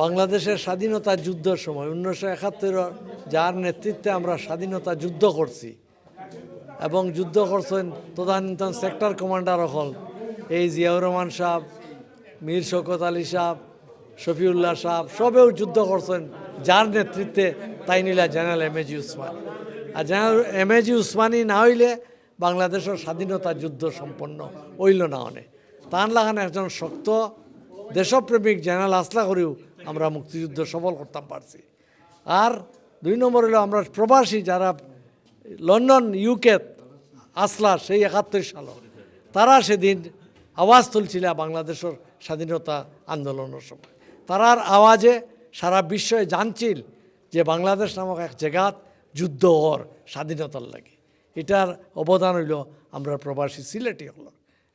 বাংলাদেশের স্বাধীনতা যুদ্ধের সময় উনিশশো একাত্তর যার নেতৃত্বে আমরা স্বাধীনতা যুদ্ধ করছি এবং যুদ্ধ করছেন তদানীন্তন সেক্টর কমান্ডার হল এই জিয়াউর রহমান সাহ মীর শওকত আলী সাহ শফিউল্লাহ সাহ সবেও যুদ্ধ করছেন যার নেতৃত্বে তাই নিলা জেনারেল এম এজি উসমান। আর জেনারেল এম এজি উসমানী না হইলে বাংলাদেশের স্বাধীনতা যুদ্ধ সম্পন্ন হইল না অনেক। তান লাগান একজন শক্ত, দেশপ্রেমিক জেনারেল আসলা করেও আমরা মুক্তিযুদ্ধ সফল করতাম পারছি। আর দুই নম্বর হলো আমরা প্রবাসী যারা লন্ডন ইউকে আসলা সেই একাত্তর সাল, তারা সেদিন আওয়াজ তুলছিল বাংলাদেশের স্বাধীনতা আন্দোলনের সময়। তারার আওয়াজে সারা বিশ্বয়ে জানছিল যে বাংলাদেশ নামক এক জায়গাত যুদ্ধ হর স্বাধীনতার লাগে। এটার অবদান হইল আমরা প্রবাসী সিলেটি হল।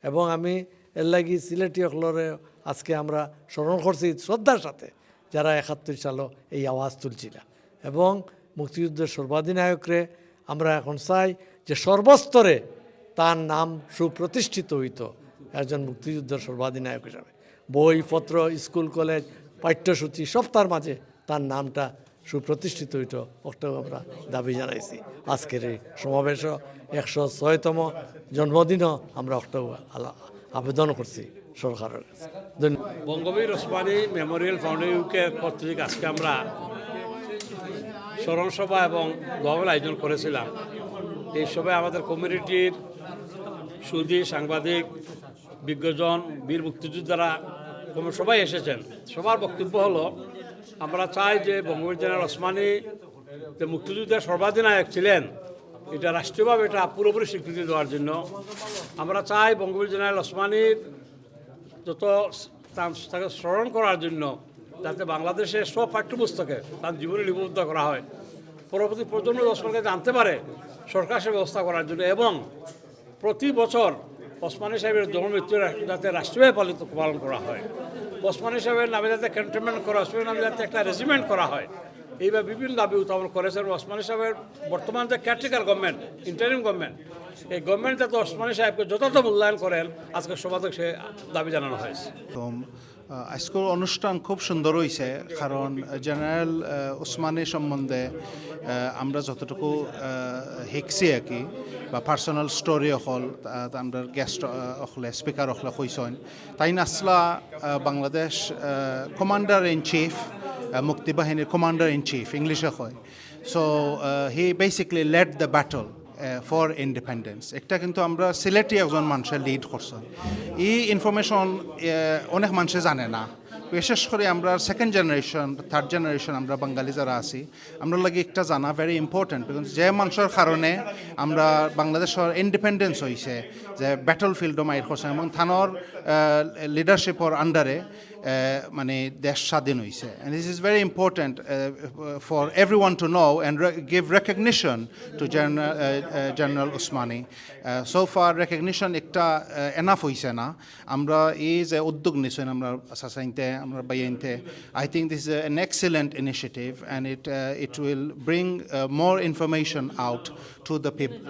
এবং আমি এর লাগি সিলেটি হলরে আজকে আমরা স্মরণ করছি শ্রদ্ধার সাথে যারা একাত্তর সালও এই আওয়াজ তুলছিল। এবং মুক্তিযুদ্ধের সর্বাধিনায়করে আমরা এখন চাই যে সর্বস্তরে তার নাম সুপ্রতিষ্ঠিত হইত একজন মুক্তিযুদ্ধের সর্বাধিনায়ক হিসাবে। বইপত্র, স্কুল, কলেজ, পাঠ্যসূচি সব তার মাঝে তার নামটা সুপ্রতিষ্ঠিত হইত ওটাও আমরা দাবি জানাইছি। আজকের এই সমাবেশ একশো ছয়তম জন্মদিনও আমরা ওটাও আবেদন করছি। সরকারের বঙ্গবীর ওসমানী মেমোরিয়াল ফাউন্ডেশনকে কর্তৃক আজকে আমরা স্মরণ সভা এবং দোয়াবেল আয়োজন করেছিলাম। এই সভায় আমাদের কমিউনিটির সুদী সাংবাদিক বিজ্ঞজন বীর মুক্তিযোদ্ধারা সবাই এসেছেন। সবার বক্তব্য হলো আমরা চাই যে বঙ্গবীর জেনারেল ওসমানী যে মুক্তিযুদ্ধের সর্বাধিনায়ক ছিলেন এটা রাষ্ট্রীয়ভাবে এটা পুরোপুরি স্বীকৃতি দেওয়ার জন্য। আমরা চাই বঙ্গবীর জেনারেল ওসমানীর যত তার- তাকে স্মরণ করার জন্য যাতে বাংলাদেশের সব পাঠ্যপুস্তকে তার জীবনে লিপিবদ্ধ করা হয়। পরবর্তী প্রজন্ম দর্শককে জানতে পারে সরকার সে ব্যবস্থা করার জন্য এবং প্রতি বছর ওসমানী সাহেবের জন্মমৃত্যু যাতে রাষ্ট্রীয়ভাবে পালিত পালন করা হয়। ওসমানী সাহেবের নামে যাতে ক্যান্টনমেন্ট করা ওসমানের নামে যাতে একটা রেজিমেন্ট করা হয়। এইভাবে বিভিন্ন দাবি উত্থাপন করেছেন। ওসমানী সাহেবের বর্তমান যে ক্যাট্রিক্যাল গভর্নমেন্ট, ইন্টারিম গভর্নমেন্ট এই গভর্নমেন্ট যাতে ওসমানী সাহেবকে যথাযথ মূল্যায়ন করেন। আজকে সমাজে সে দাবি জানানো হয়েছে। আজকের অনুষ্ঠান খুব সুন্দর হয়েছে কারণ জেনারেল ওসমানী সম্বন্ধে আমরা যতটুকু শিকছি আর কি, বা পার্সোনাল স্টোরি অকল আমরা গেস্ট অকলে স্পিকার অকলে কইসন তাই নাসলা বাংলাদেশ কমান্ডার ইন চিফ মুক্তিবাহিনীর কমান্ডার ইন চিফ ইংলিশে কয়। So he basically led the battle for independence একটা কিন্তু আমরা সিলেটি একজন মানুষের লিড করছে। এই ইনফরমেশন অনেক মানুষে জানে না। বিশেষ করে আমরা সেকেন্ড জেনারেশন থার্ড জেনারেশন আমরা বাঙালি যারা আছি, আমরা লাগে একটা জানা ভেরি ইম্পর্টেন্ট বিকজ যে মানুষের কারণে আমরা বাংলাদেশের ইন্ডিপেন্ডেন্স হয়েছে যে ব্যাটল ফিল্ডও মাইর করছে এবং থানোর লিডারশিপর আন্ডারে মানে দেশ স্বাধীন হয়েছে and this is very important uh, for everyone to know and re- give recognition to General, uh, uh, General Usmani. Uh, so far recognition একটা uh, enough হয়েছে না আমরা এই যে উদ্যোগ নিছেন আমরা সাসাইনতে আমরা বাইনতে I think this is an excellent initiative and it, uh, it will bring uh, more information out to the people